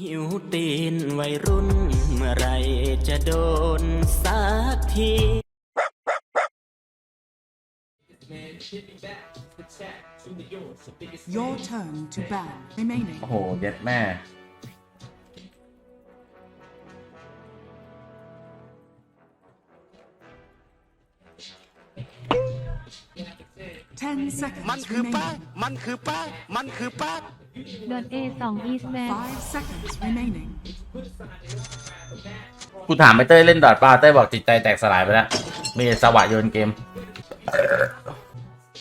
หิวตีนวัยรุ่น เมื่อไหรจะโดนสักที Your turn to ban remaining. โอ้โหเย็ดแม่ Ten มัน seconds คือแป้ง remaining. มันคือแป้งมันคือแป้ง โดน A 2 East Band Five seconds remaining. กูถามไปเต้ยเล่นดอทป้าเต้ยบอกจิตใจแตกสลายไปแล้ว มีสวะโยนเกม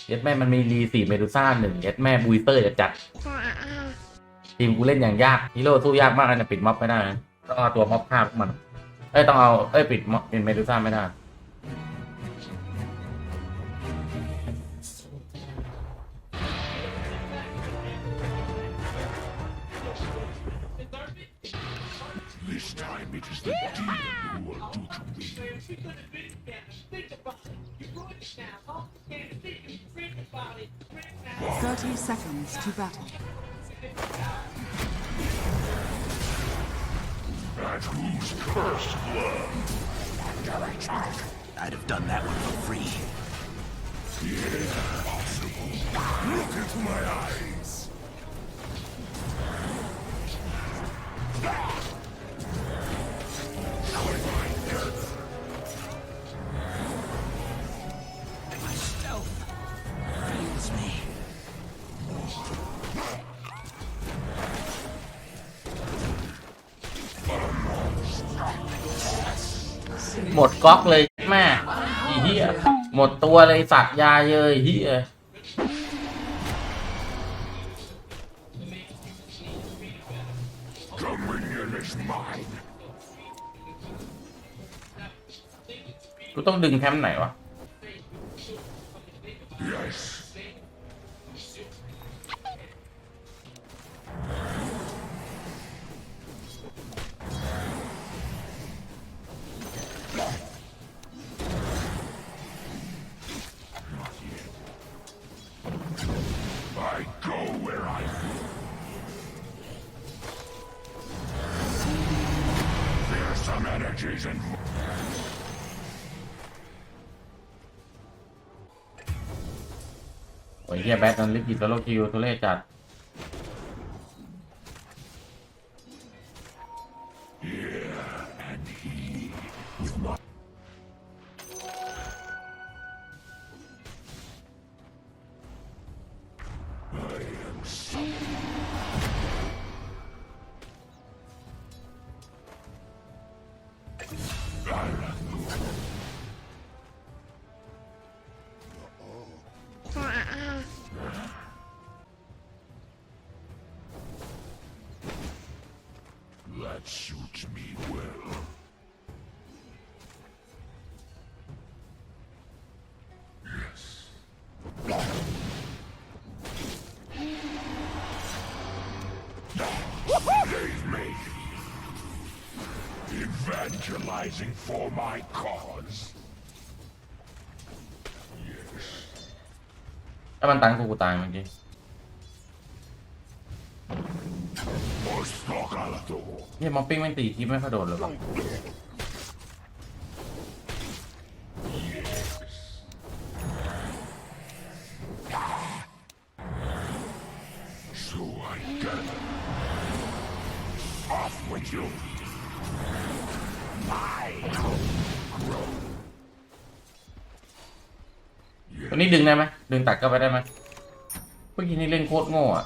เย็ดแม่มันมีรีสี่เมดูซ่าหนึ่งเย็ดแม่บูยเตอร์จะจัดทีมกูเล่นอย่างยากฮีโร่สู้ยากมากนะปิดม็อบไม่ได้นะต้องเอาตัวม็อบฆ่าพวกมัน เอ้ยต้องเอาเอ้ยปิดม็อบเป็นเมดูซ่าไม่ได้ Thirty seconds to battle. At whose cursed blood? I'd have done that one for free. Yeah. Look into my eyes. หมดก๊อกเลยแม่อีเหี้ยหมดตัวเลยสัตว์ยาเยยเหี้ยกูต้องดึงแคมป์ไหนวะ I go where I There's some energies in โอ้ยเฮียแบทนั้นลิกิตโลคิวทุเรศจัด That suits me well. Yes. They've made evangelizing for my cause. Yes. ถ้ามันตันกูกูตายเมื่อกี้ เฮียมอปปิ้งแม่งตีคลิปไม่ค่อยโดนเลยวะ So I gather. Off with you. My ตัวนี้ดึงได้ไหมดึงตัดเข้าไปได้ไหมเมื่อกี้นี่เล่นโคตรโง่อะ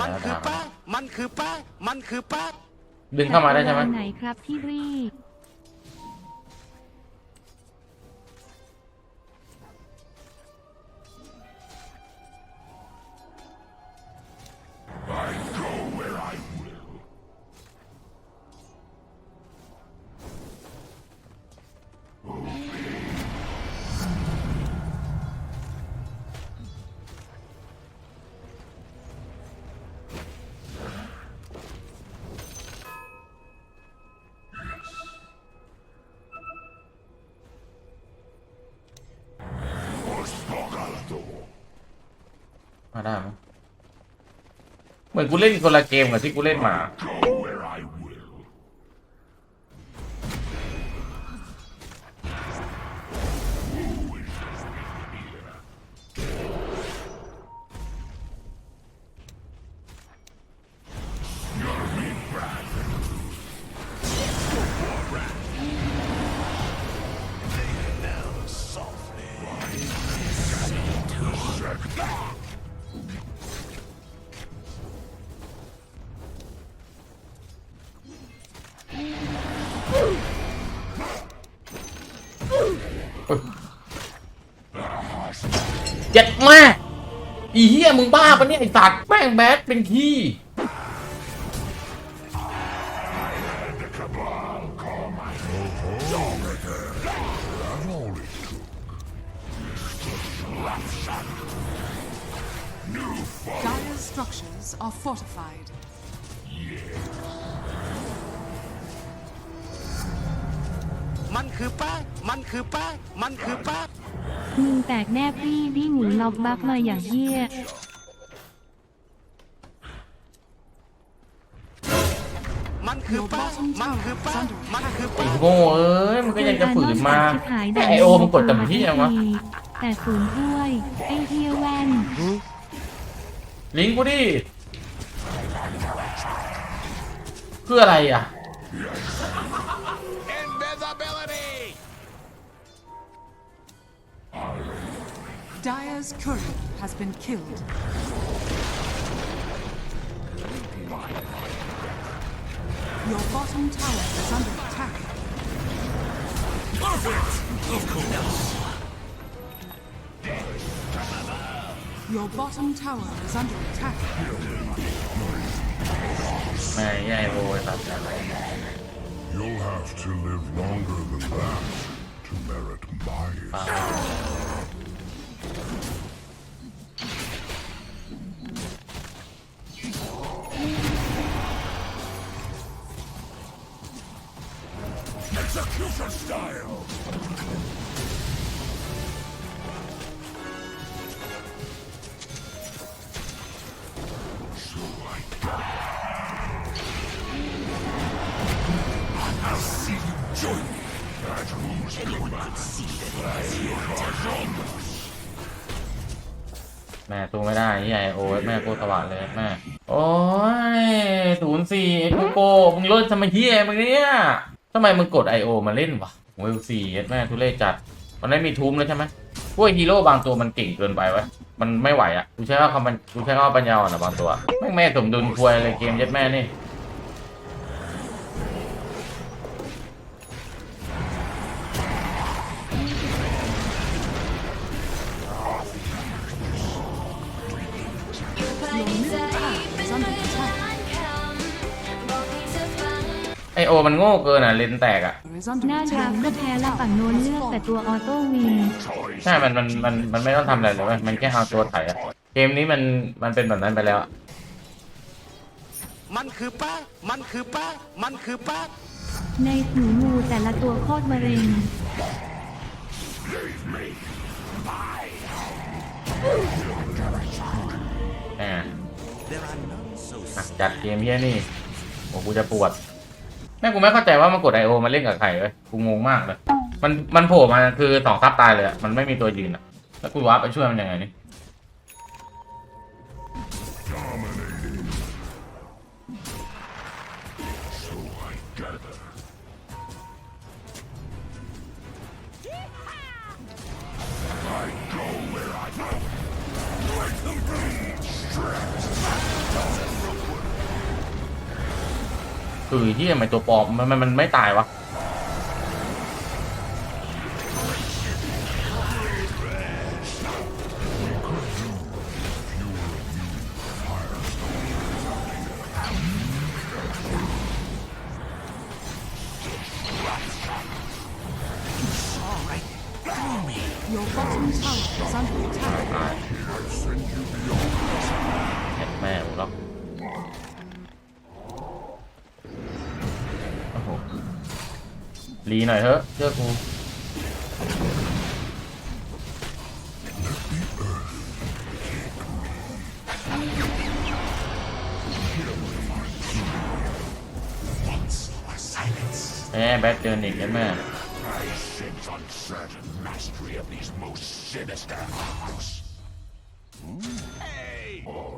มันแล้วคือถามแป้งมันคือแป้งมันคือแป้งดึงเข้ามาได้ใช่ไหม ไหนครับที่รี ได้ไหมเหมือนกูเล่นคนละเกมกับที่กูเล่นมา เจ็ดมากอีเหี้ยมึงบ้าปะเนี่ยไอสัตว์แม่งแบดเป็นขี้ หมุนล็อกบัฟมาอย่างเหี้ยมันคือแป้งมันคือแป้งมันคือไอ้แป้งโง่เอ้ยมันก็ยังจะฝืนมาชิบหายแต่ด่าไอโอมันกดแต่ที่ยังวะแต่ศูนย์ถ้วยไอ้เฮียแว่นลิงก์กูดิเพื่ออะไรอะ Dire's courier has been killed. Your bottom tower is under attack. Your bottom tower is under attack. แม่งแย่ไอ้โอไอ้สัตว์ You'll have to live longer than that to merit my แว่างเลยแม่โอ้ยศูนย์สี่ไอ้กูโกมึงลดทำไมเฮียมึงเนี่ยทำไมมึงกดไอโอมาเล่นวะเวลสี่แม่ทุเรศจัดมันได้มีทูมเลยใช่ไหมพวกฮีโร่บางตัวมันเก่งเกินไปวะมันไม่ไหวอะกูใช้ว่าคำมันกูใช้ว่าปัญญาอ่อนอะบางตัวแม่งแม่สมดุลควยเลยเกมเย็ดแม่นี่ โอมันโง่เกินอะเลนแตกอะ Is under หน้า attack. ดาบก็แพ้และฝั่งโน้นเลือกแต่ตัวออโต้วินใช่มันมันมันมันไม่ต้องทำอะไรเลยเว้ยมันแค่เอาตัวไถอะเกมนี้มันมันเป็นแบบนั้นไปแล้วอะมันคือแป้งมันคือแป้งมันคือแป้งในหนูงูแต่ละตัวโคตรมะเร็งแหมอะจัดเกมเฮียนี่โอ้กูจะปวด แม่กูไม่เข้าใจว่ามันกดไอโอมาเล่นกับใครเว้ยกูงงมากเลย มันมันโผล่มาคือสองทับตายเลยอะมันไม่มีตัวยืนอะแล้วกูวาร์ปไปช่วยมันยังไงนี่ คือที่ทำไมตัวปลอมมันมันมันไม่ตายวะ Your bottom tower is under attack. ตายแค่แม่กูหรอก รีหน่อยเถอะเชื่อกูแหมแบทเจอหนิกแล้วแม่ I sense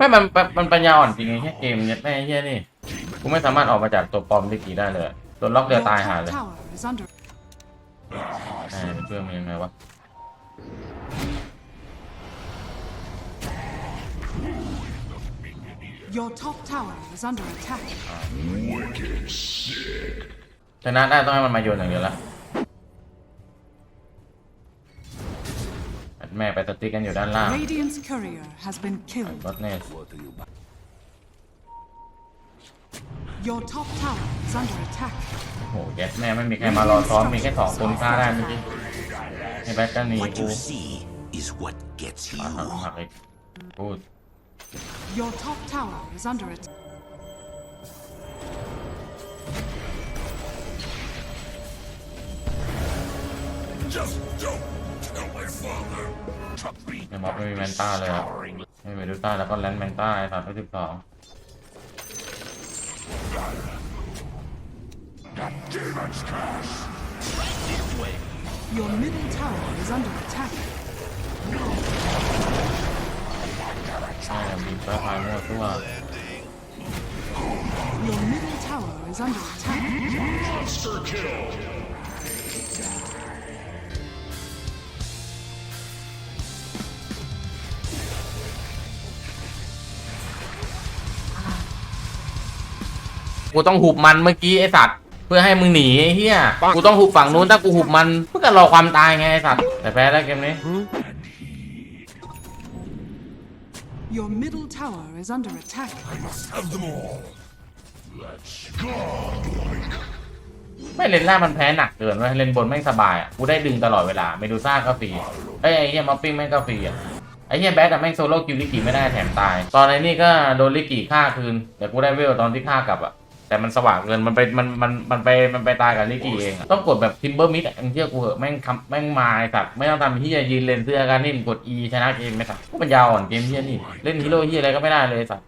ม่มันมันปัญญาอ่อนจริงไอ้เหี้เกมเนี่ยแม่ไอ้เหี้ยนี่ กูไม่สามารถออกมาจากตัวปอมลิกีได้เลย โดนล็อกเดียว Your ตายหา top เลย tower is under แหมเพื่อนมันยังไงวะ Your top tower is under attack. ชนะได้ต้องให้มันมาโยนอย่างเดียวละแม่ไปสติ๊กกันอยู่ด้านล่าง Radiant's courier has been killed. รถเนส Your top tower is under attack. โอ้โหแย็ดแม่ไม่มีใครมารอซ้อมมีแค่สองคนฆ่าได้เมื่อกี้ไอ้แบทก็หนี What กู you see is what gets อะ you. หักอีกพูด Your top tower is under attack. Just don't tell my father. To be ในม็อบไม่มีแมนต้าเลยอะไม่มีเมดูต้าแล้วก็แลนด์แมนต้าไอ้สามสิบสอง demon's curse. Your middle tower is under attack. ใช่มีเฟิร์สไฟมั่วตัว Your middle tower is under attack. Monster kill. กูต้องหุบมันเมื่อกี้ไอ้สัตว์เพื่อให้มึงหนีไอ้เหี้ยกูต้องหุบฝั่งนู้นถ้ากูหุบมันเพื่อรอความตายไงไอ้สัตว์แต่แพ้แล้วเกมนี้ Your middle tower is under attack. I must have them all. Let's godlike. ไม่เลนล่างมันแพ้หนักเกินเว้ยเลนบนแม่งสบายอะกูได้ดึงตลอดเวลาเมดูซ่าก็ฟรีเอ้ยไอ้เหี้ยมอปปิ้งแม่งก็ฟรีอะไอ้เหี้ยแบทอะแม่งโซโล่คิวลิกิไม่ได้แถมตาย ตอนไอ้นี่ก็โดนลิกิฆ่าคืนแต่กูได้เวลตอนที่ฆ่ากลับอะ แต่มันสว่างเกินมันไปมันมันมันไปมันไปตายกับลิกิเองอะต้องกดแบบทิมเบอร์มิดอะมึงเชื่อกูเหอะแม่งคำแม่งมาไอ้สัตว์ไม่ต้องทำเฮียยืนเลนเสื้อกันนี่มงกด E ชนะเกมไหมสัตว์กูมันยาวอ่อนเกมเฮียนี่เล่นฮีโร่เฮียอะไรก็ไม่ได้เลยไอ้สัตว์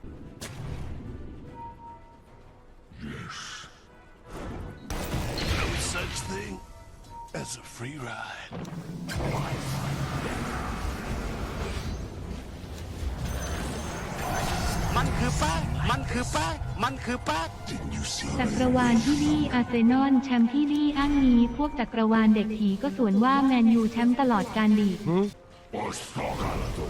มันคือแป้ง มันคือแป้ง มันคือแป้ง Didn't you see จักรวาลที่ดีอาร์เซนอลแชมป์ที่ดีอ้างนี้ พวกจักรวาลเด็กผีก็สวนว่าแมนยูแชมป์ตลอดการดี Ostogalato.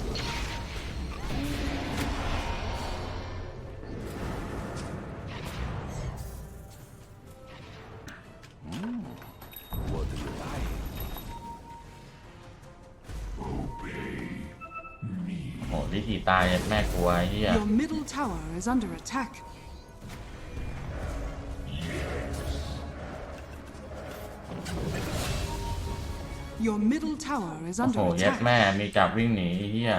ตายแม่กลัวไอ้เฮีย Your middle tower is under attack. Your middle tower is โอ้โห under เย็ด attack. แม่ มีจับวิ่งหนีไอ้เฮีย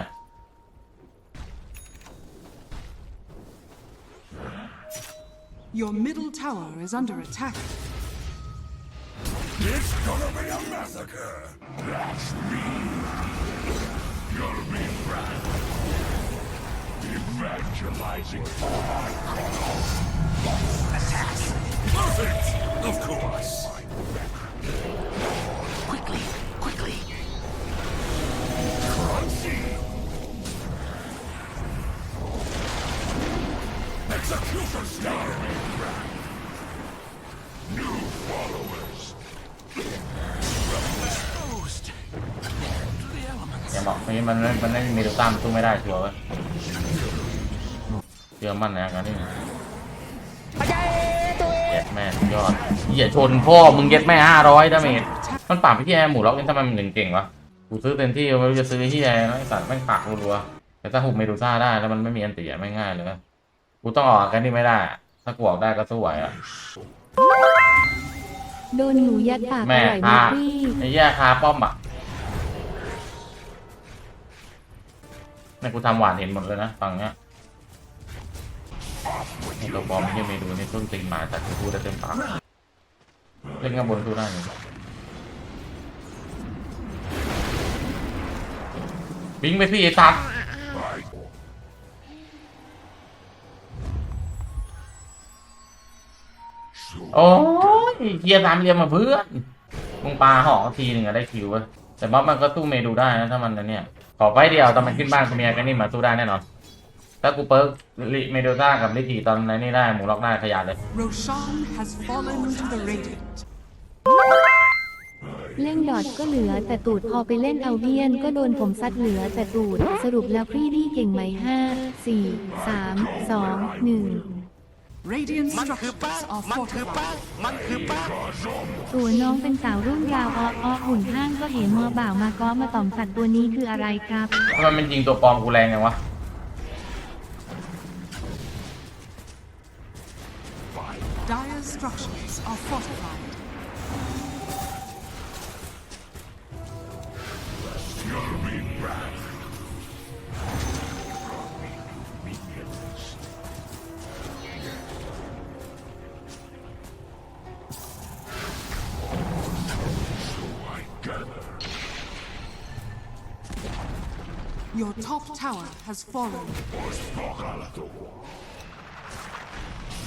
Your middle tower is under attack. It's gonna be a massacre. That's me. Evangelizing for my cause. Perfect! Of course. quickly quickly Crunchy. Execution star. New followers. exposed to the elements อย่าบอกนี่มันมันไม่มีตัวตามสู้ไม่ได้ชัวร์เว้ย เชื่อมั่นในอาการนี้เย็ดแม่สุดยอดเหี้ยชนพ่อมึงเย็ดแม่ห้าร้อยดาเมจมันปราบพี่แอร์หมูล็อกนี่ทำไมมันถึงเก่งวะกูซื้อเต็มที่ไม่รู้จะซื้อที่แอร์นะไอ้สัตว์แม่งปากรัวๆแต่ถ้าหุบเมดูซ่าได้แล้วมันไม่มีอันตีอะไม่ง่ายเลยกูต้องออกอากันนี่ไม่ได้อะถ้ากูออกได้ก็สู้ไหวอะโดนหนูยัดปากอแม่ร่อยไหมคาพี่ไอ้แย่คาป้อมอะแม่กูทำหวานเห็นหมดเลยนะฝั่งเนี้ยไอ้ ตัวบอมที่เมดูนี่ต้นตีนมาแต่กูพูดได้เต็มปากเล่นข้างบนสู้ได้เลยบิงไปพี่ไอ้สัตว์โอ้ยเคียร์สามเหลี่ยมมาเพื่อนมึงปลาหอกทีหนึ่งอะได้คิวเว้ยแต่บ๊อบมันก็สู้เมดูได้นะถ้ามันอันเนี่ย ขอไฟเดียวตอนมันขึ้นบ้านกูเมียกันนี่มาสู้ได้แน่นอน ถ้ากูเปิร์กลิเมดูซ่ากับลิทีตอนนั้นนี่ได้หมูล็อกได้ขยันเลย Roshan has fallen to the radiant. เล่นดอทก็เหลือแต่ตูดพอไปเล่นเอาเวียนก็โดนผมซัดเหลือแต่ตูด สรุปแล้วพี่ดีเก่งไหมห้าสี่สามสองหนึ่ง Radiant มันคือแป้ง structures are มันคือแป้ง fortified. มันคือแป้ง ตัวน้องเป็นสาวรุ่นยาวอ้ออ้อหุ่นห้างก็เห็นมอบ่าวมาก้อมาต่อมสัตว์ตัวนี้คืออะไรครับ ทำไมมันยิงตัวปลอมกูแรงอย่างวะ structures are fortified. Your top tower has fallen.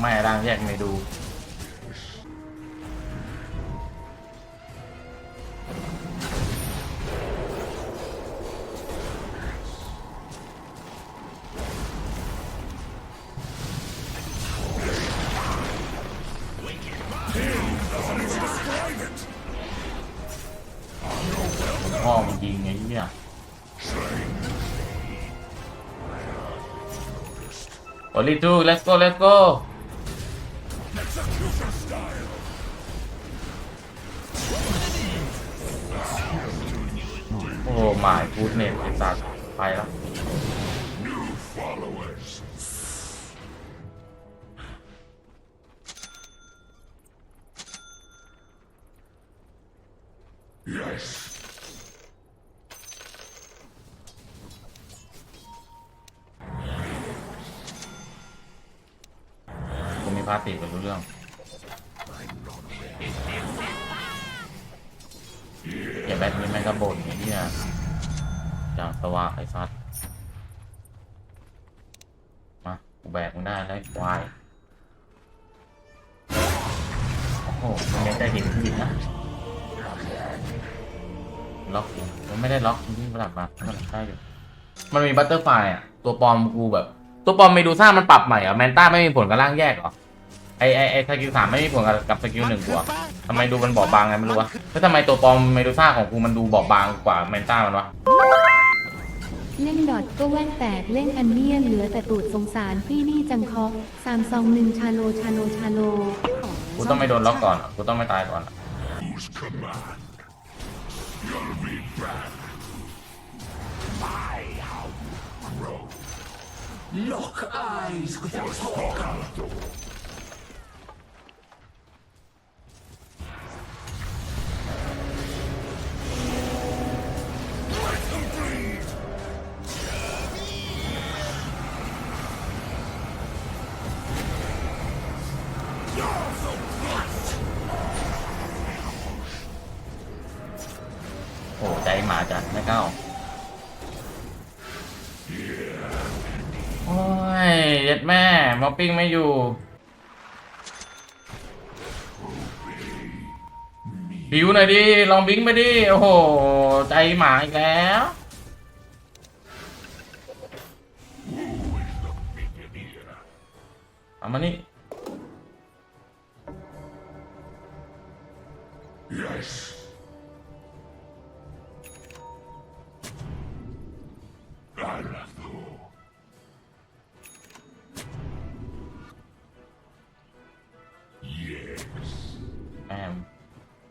แม่ร่างแยกเมดู พ่อมันยิงไงเนี่ยโอลิทู let's go let's go ไปแล้วกูมีพาติกไปรู้เรื่อง เก็บแบตนี้แม่งก็บ่นไอ้เนี่ยอ ย่างสว่างไอ้ซัดมากูแบกมึงได้แล้วควายโอ้โหมันยังจะเห็นจริงนะล็อกมันไม่ได้ล็อกมันวิ่งระดับมามันได้อยู่มันมีบัตเตอร์ไฟอะ ตัวปลอมกูแบบ ตัวปลอมเมดูซ่ามันปรับใหม่เหรอะแมนต้าไม่มีผลกับร่างแยกเหรอไอไอไอสกิลสามไม่มีผลกับกับสกิลหนึ่งกูอะทำไมดูมันบอบบางไงไม่รู้วะแล้วทำไมตัวปลอมเมดูซ่าของกูมันดูบอบบางกว่าแมนต้ามันวะ เล่นดอทก็แว่นแตกเล่นอันเนียนเหลือแต่ตูดสงสารพี่ดีจังคอกสามสองหนึ่งชาโลชาโลชาโล กูต้องไม่โดนล็อกก่อนอะกูต้องไม่ตายก่อนอะ Whose command? You'll be back. My how grow. Lock eyes with your เข้าโอ้ยเย็ดแม่มอปปิ้งไม่อยู่บิวหน่อยดิ ลองบิงไปดิ โอ้โห ใจหมาอีกแล้ว เอามานี่ Yes.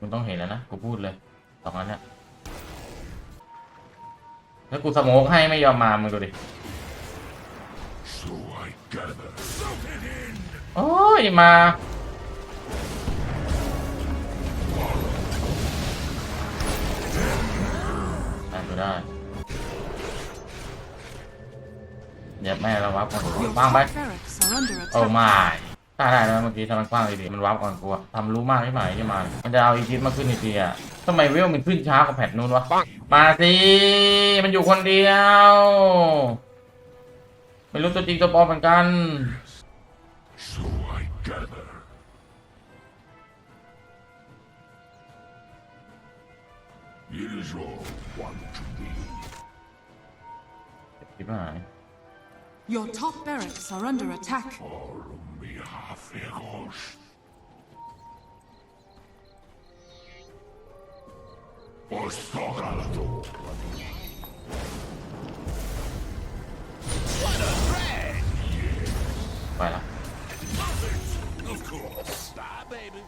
งต้องเห็นแล้วนะ กูพูดเลยสองอันเนี้ยแล้วกูสโมกให้ไม่ยอมมามึงดูดิ โอ้ย มา ตากูได้เดี๋ยบแม่เราวับก่อนบ้างไปโอ้ไม่ ถ้าได้แล้วเมื่อกี้ทำมันกว้างดีๆมันวับก่อนกูอะทำรู้มากใช่ไหมใช่ไหมมันจะเอาอีทิสมาขึ้นอีกทีอะทำไมเวลมันขึ้นช้ากว่าแพทนู้นวะ มาสิมันอยู่คนเดียว ไม่รู้ตัวจริงตัวปลอมเหมือนกัน So I gather. It is all one to me. คิดหาย Your top barracks are under attack. Mi hafegos. Ostogalado. ไปละ Of course. Ah, baby.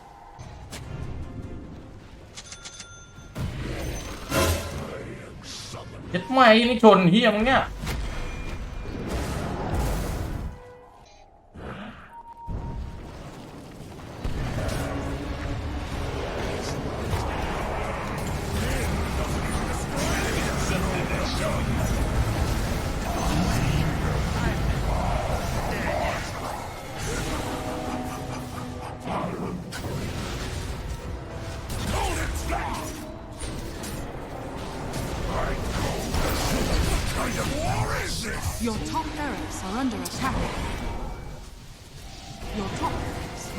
ยึดไม่นี่ชนเฮียมึงเนี่ย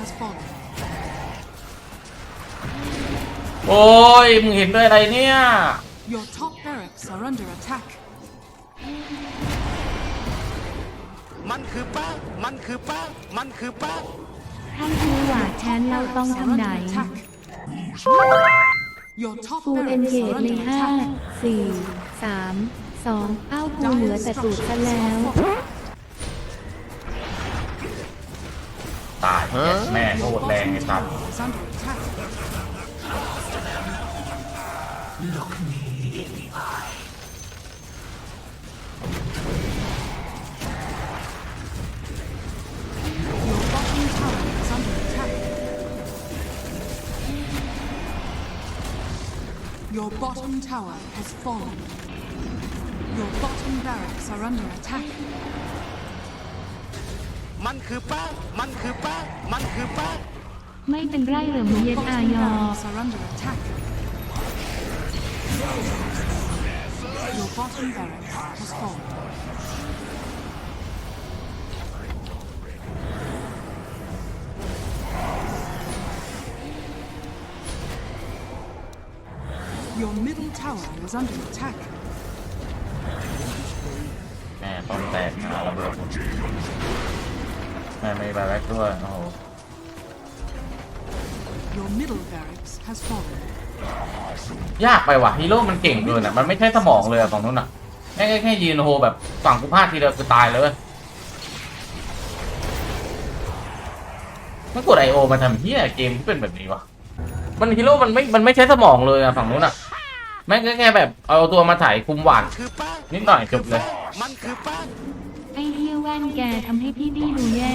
barracks has fallen. โอ้ย มึงเห็นด้วยอะไรเนี่ย Your top barracks are under attack. มันคือแป้งมันคือแป้งมันคือแป้งท่านรู้ว่าแชนเราต้อง Barracks are ทำไหน under attack. Your top ฟูเอนเก barracks ต are ใน under ห้า attack. สี่สามสองเอ้ากูเหลือแต่ตูดซะแล้ว ตายเย็ดแม่โคตรแรงไอ้สัตว์ มันคือแป้งมันคือแป้งมันคือแป้งไม่เป็นไรเหรือมึงเย็น Bottom อายอ barracks are under attack. Your bottom barracks has fallen. Your middle tower is under attack. บาแบ็กด้วยโอ้โห Your middle barracks has fallen. ยากไปว่ะฮีโร่มันเก่งเกินอะมันไม่ใช่สมองเลยอะฝั่งนู้นอะแค่แค่แค่ยืนโฮแบบฝั่งกูพลาดทีเดียวคือตายเลยเว้ยมันกดไอโอมาทำเฮียเกมที่เป็นแบบนี้วะมันฮีโร่มันไม่มันไม่ใช้สมองเลยอะฝั่งนู้นอะแม่งแค่แบบเอาตัวมาถ่ายคุมหวาน คือแป้งนิดหน่อยจบเลย มันคือแป้ง ไอ้เฮียแว่นแกทำให้พี่ดีดูแย่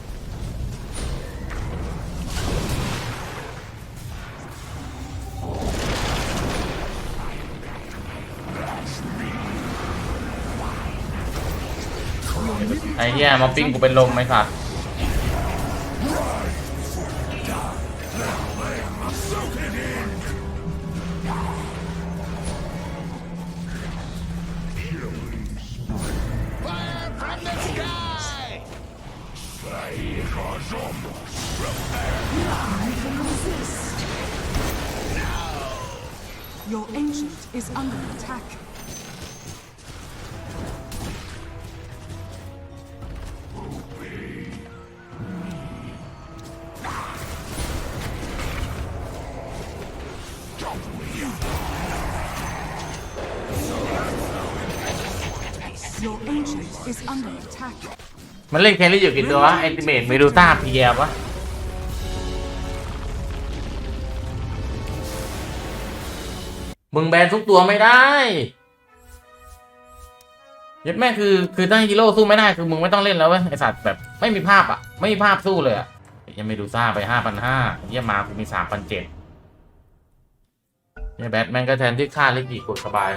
ไอ้เหี้ยมาปิ้งกูเป็นลมไอ้สัตว์ Your ancient is under attack. มันเล่นแครี่อยู่กี่ตัววะไอติเมตเมดูซ่าเพียวะมึงแบนทุกตัวไม่ได้เย็ดแม่คือคือถ้าฮีโร่สู้ไม่ได้คือมึงไม่ต้องเล่นแล้วเว้ยไอสัตว์แบบไม่มีภาพอะ ไม่มีภาพสู้เลยอะยังเมดูซ่าไปห้าพันห้าเยี่ยมากูมีสามพันเจ็ดเนี่ยแบทแมนก็แทนที่ค่าเล็กกี่กดสบาย